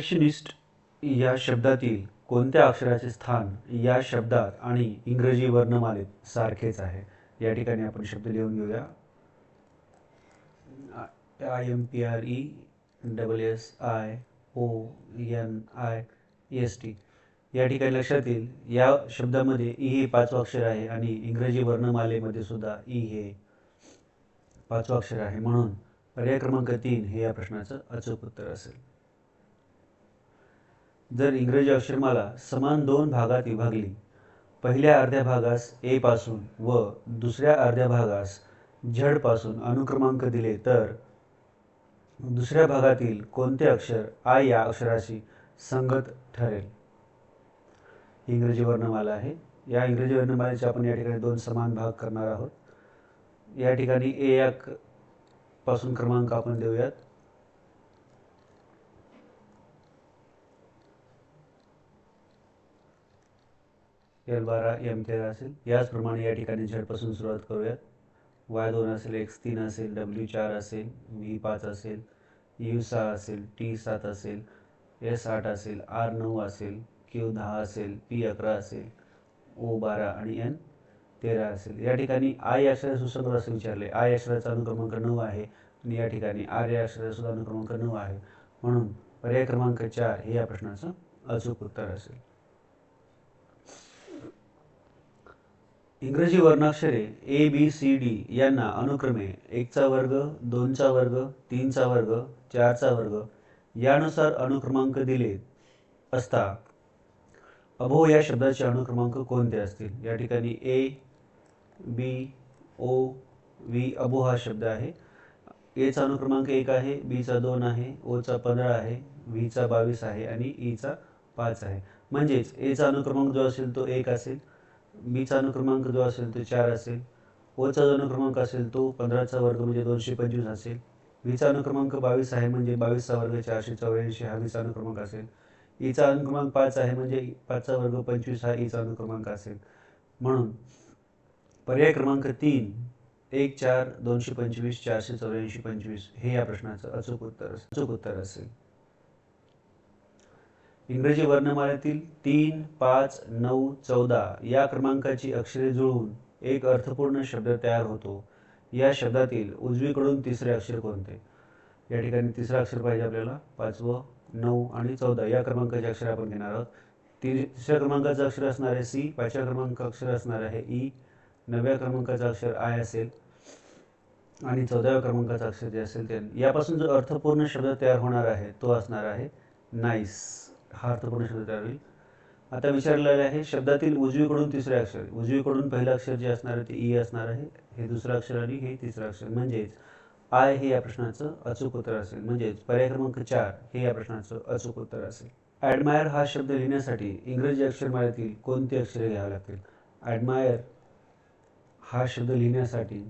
Protectionist या शब्दातील कोणत्या अक्षराचे स्थान या शब्दात आणि इंग्रजी वर्णमालेत सारखेच आहे? या ठिकाणी आपण शब्द लिहून घेऊया. I M P R E double S I O N I S T या ठिकाणी लक्षात येईल या शब्दामध्ये ई हे पाचवं अक्षर आहे आणि इंग्रजी वर्णमालेमध्ये सुद्धा ई हे पाचवं अक्षर आहे. म्हणून पर्याय क्रमांक तीन हे या प्रश्नाचं अचूक उत्तर असेल. जर इंग्रजी अक्षरमाला समान दोन भागात विभागली पहिल्या अर्ध्या भागास ए पासून व दुसऱ्या अर्ध्या भागास झडपासून अनुक्रमांक दिले तर दुसऱ्या भागातील कोणते अक्षर आय या अक्षराशी संगत ठरेल? इंग्रजी वर्णमाला आहे. या इंग्रजी वर्णमालेचे आपण या ठिकाणी दोन समान भाग करणार आहोत. या ठिकाणी ए या पासून क्रमांक आपण देऊयात. एल बारा एम तेरा असेल. याचप्रमाणे या ठिकाणी झेडपासून सुरुवात करूया. वाय दोन असेल एक्स तीन असेल डब्ल्यू चार असेल व्ही पाच असेल यू सहा असेल टी सात असेल एस आठ असेल आर नऊ असेल क्यू दहा असेल पी अकरा असेल ओ बारा आणि एन तेरा असेल. या ठिकाणी आय आश्रय सुसंगत असं विचारले आय अक्षराचा अनुक्रमांक नऊ आहे आणि या ठिकाणी आर या अक्षराचा अनुक्रमांक नऊ आहे. म्हणून पर्याय क्रमांक चार हे या प्रश्नाचं अचूक उत्तर असेल. इंग्रजी वर्णाक्षरे ए बी सी डी यांना अनुक्रमे एकचा वर्ग दोनचा वर्ग तीनचा वर्ग चारचा वर्ग यानुसार अनुक्रमांक दिले असता. अभो या शब्दाचे अनुक्रमांक कोणते असतील? या ठिकाणी ए बी ओ व्ही अबो हा शब्द आहे. एचा अनुक्रमांक एक आहे बीचा दोन आहे ओचा पंधरा आहे व्हीचा बावीस आहे आणि e ईचा पाच आहे. म्हणजेच एचा अनुक्रमांक जो असेल तो एक असेल. बीचा अनुक्रमांक जो असेल तो चार असेल ओचा जो अनुक्रमांक असेल तो पंधराचा वर्ग म्हणजे दोनशे पंचवीस असेल वीचा अनुक्रमांक बावीस आहे म्हणजे बावीसचा वर्ग चारशे चौऱ्याऐंशी हा वीचा अनुक्रमांक असेल. ईचा अनुक्रमांक पाच आहे म्हणजे पाचचा वर्ग पंचवीस हा ईचा अनुक्रमांक असेल. म्हणून पर्याय क्रमांक तीन एक चार दोनशे पंचवीस चारशे चौऱ्याऐंशी पंचवीस हे या प्रश्नाचं अचूक उत्तर अचूक उत्तर असेल. इंग्रजी वर्णमालेतील तीन पाच नऊ चौदा या क्रमांकाची अक्षरे जुळवून एक अर्थपूर्ण शब्द तयार होतो. या शब्दातील उजवीकडून तिसरे अक्षर कोणते? या ठिकाणी तिसरं अक्षर पाहिजे आपल्याला. पाचवं नऊ आणि चौदा या क्रमांकाचे अक्षर आपण घेणार आहोत. ती तिसऱ्या क्रमांकाचं अक्षर असणार आहे सी पाचव्या क्रमांक अक्षर असणार आहे ई नव्या क्रमांकाचं अक्षर आय असेल आणि चौदाव्या क्रमांकाचं अक्षर जे असेल ते. यापासून जो अर्थपूर्ण शब्द तयार होणार आहे तो असणार आहे नाईस. हा अर्थपूर्ण शब्द तयार होईल आता विचारलेलं आहे शब्दातील उजवीकडून तिसरे अक्षर. उजवीकडून पहिलं अक्षर जे असणार आहे ते ई असणार आहे हे दुसरं अक्षर आणि हे तिसरं अक्षर. म्हणजेच आय हे या प्रश्नाचं अचूक उत्तर असेल. म्हणजेच पर्याय क्रमांक चार हे या प्रश्नाचं अचूक उत्तर असेल. ॲडमायर हा शब्द लिहिण्यासाठी इंग्रजी अक्षरमालेतील कोणती अक्षरे घ्यावी लागतील? ॲडमायर हा शब्द लिहिण्यासाठी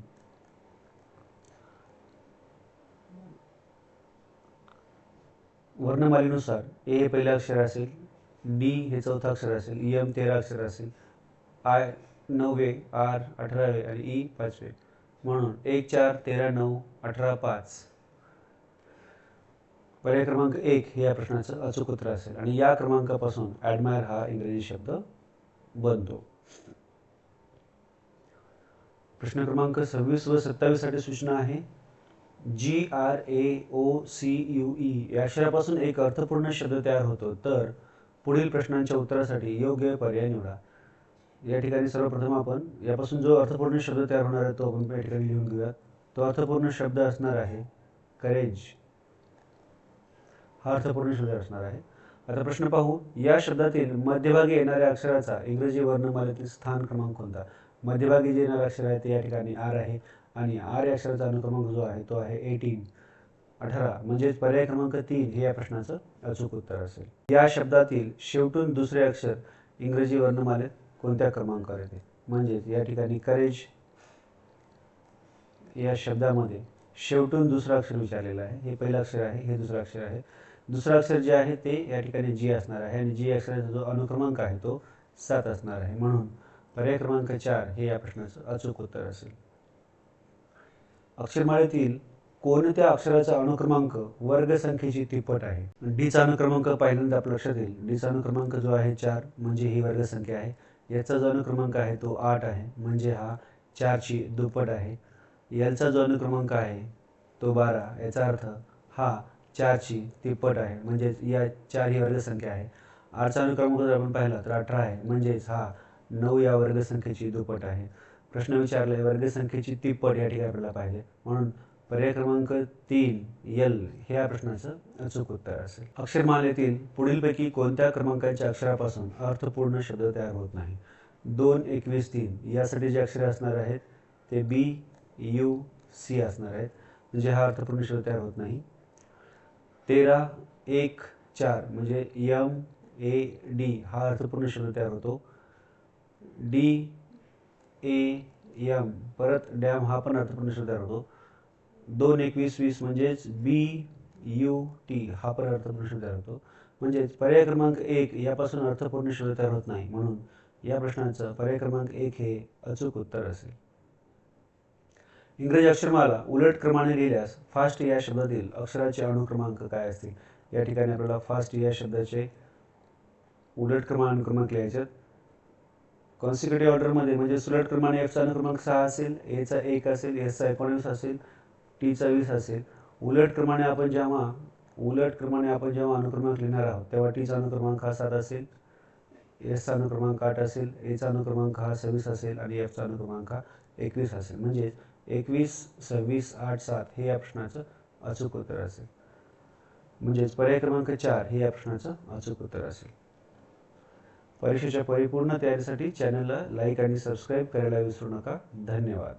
वर्णमालेनुसार ए हे पहिलं अक्षर असेल डी हे चौथं अक्षर असेल एम तेरा अक्षर असेल आय नववे आर अठरावे आणि ई पाचवे. म्हणून एक चार तेरा नऊ अठरा पाच. पर्याय क्रमांक एक हे या प्रश्नाचं अचूक उत्तर असेल आणि या क्रमांकापासून ॲडमायर हा इंग्रजी शब्द बनतो. प्रश्न क्रमांक सव्वीस व सत्तावीससाठी सूचना आहे. G R A O C U E या अक्षरापासून एक अर्थपूर्ण शब्द तयार होतो. तर पुढील प्रश्नांच्या उत्तरासाठी योग्य पर्याय निवडा. या ठिकाणी सर्वप्रथम आपण यापासून जो अर्थपूर्ण शब्द तयार होणार आहे तो आपण या ठिकाणी लिहून घेऊया. तो अर्थपूर्ण शब्द असणार आहे करेज हा अर्थपूर्ण शब्द असणार आहे. आता प्रश्न पाहू. या शब्दातील मध्यभागी येणाऱ्या अक्षराचा इंग्रजी वर्णमालेतील स्थान क्रमांक कोणता? मध्यभागी जे येणारे अक्षर आहे ते या ठिकाणी आर आहे. आणि आर या अक्षराचा अनुक्रमांक जो आहे तो आहे एटीन अठरा. म्हणजेच पर्याय क्रमांक तीन हे या प्रश्नाचं अचूक उत्तर असेल. या शब्दातील शेवटून दुसरे अक्षर इंग्रजी वर्णमालेत कोणत्या क्रमांकावर येते? म्हणजेच या ठिकाणी करेज या शब्दामध्ये शेवटून दुसरं अक्षर विचारलेलं आहे. हे पहिलं अक्षर आहे हे दुसरं अक्षर आहे. दुसरं अक्षर जे आहे ते या ठिकाणी जी असणार आहे आणि जी अक्षराचा जो अनुक्रमांक आहे तो सात असणार आहे. म्हणून पर्याय क्रमांक चार हे या प्रश्नाचं अचूक उत्तर असेल. अक्षरमाळेतील कोणत्या अक्षराचा अनुक्रमांक वर्गसंख्येची तिप्पट आहे? डीचा अनुक्रमांक पहिल्यांदा आपल्या लक्षात येईल. डीचा अनुक्रमांक जो आहे चार म्हणजे ही वर्गसंख्या आहे. याचा जो अनुक्रमांक आहे तो आठ आहे म्हणजे हा चारची दुप्पट आहे. याचा जो अनुक्रमांक आहे तो बारा याचा अर्थ हा चारची तिप्पट आहे म्हणजेच या चार ही वर्गसंख्या आहे. आठचा अनुक्रमांक जर आपण पाहिला तर अठरा आहे म्हणजेच हा नऊ या वर्गसंख्येची दुप्पट आहे. प्रश्न विचारले वर्गसंख्येची तिप्पट या ठिकाणी आपल्याला पाहिजे. म्हणून पर्याय क्रमांक तीन यल हे या प्रश्नाचं अचूक उत्तर असेल. अक्षरमालेतील पुढीलपैकी कोणत्या क्रमांकाच्या अक्षरापासून अर्थपूर्ण शब्द तयार होत नाही? दोन एकवीस तीन यासाठी जे अक्षरे असणार आहेत ते बी यू सी असणार आहेत. म्हणजे हा अर्थपूर्ण शब्द तयार होत नाही. तेरा एक चार म्हणजे यम ए डी हा अर्थपूर्ण शब्द तयार होतो. डी ए यम परत डॅम हा पण अर्थपूर्ण शब्द तयार होतो दोन एकवीस वीस म्हणजेच बी यू टी हा पण अर्थपूर्ण शब्द तयार होतो म्हणजेच पर्याय क्रमांक एक यापासून अर्थपूर्ण शब्द तयार होत नाही. म्हणून या प्रश्नाचं पर्याय क्रमांक एक हे अचूक उत्तर असेल. इंग्रजी अक्षरमाला उलट क्रमाने लिहिल्यास फास्ट या शब्दातील अक्षराचे अनुक्रमांक काय असतील? या ठिकाणी आपल्याला फास्ट या शब्दाचे उलट क्रमांक क्रमांक लिहायचे कॉन्सिक्युटिव्ह ऑर्डरमध्ये म्हणजे सुलट क्रमाने एफचा अनुक्रमांक सहा असेल एचा एक असेल एसचा एकोणवीस असेल टीचा वीस असेल. उलट क्रमाने आपण जेव्हा उलट क्रमाने आपण जेव्हा अनुक्रमांक लिहिणार आहोत तेव्हा टीचा अनुक्रमांक हा सात असेल एसचा अनुक्रमांक आठ असेल एचा अनुक्रमांक हा सव्वीस असेल आणि एफचा अनुक्रमांक हा एकवीस असेल. म्हणजे एकवीस सव्वीस आठ सात हे या प्रश्नाचं अचूक उत्तर असेल. म्हणजेच पर्याय क्रमांक चार हे या प्रश्नाचं अचूक उत्तर असेल. परीक्षेच्या परिपूर्ण तयारीसाठी चॅनलला लाईक आणि सबस्क्राईब करायला विसरू नका. धन्यवाद.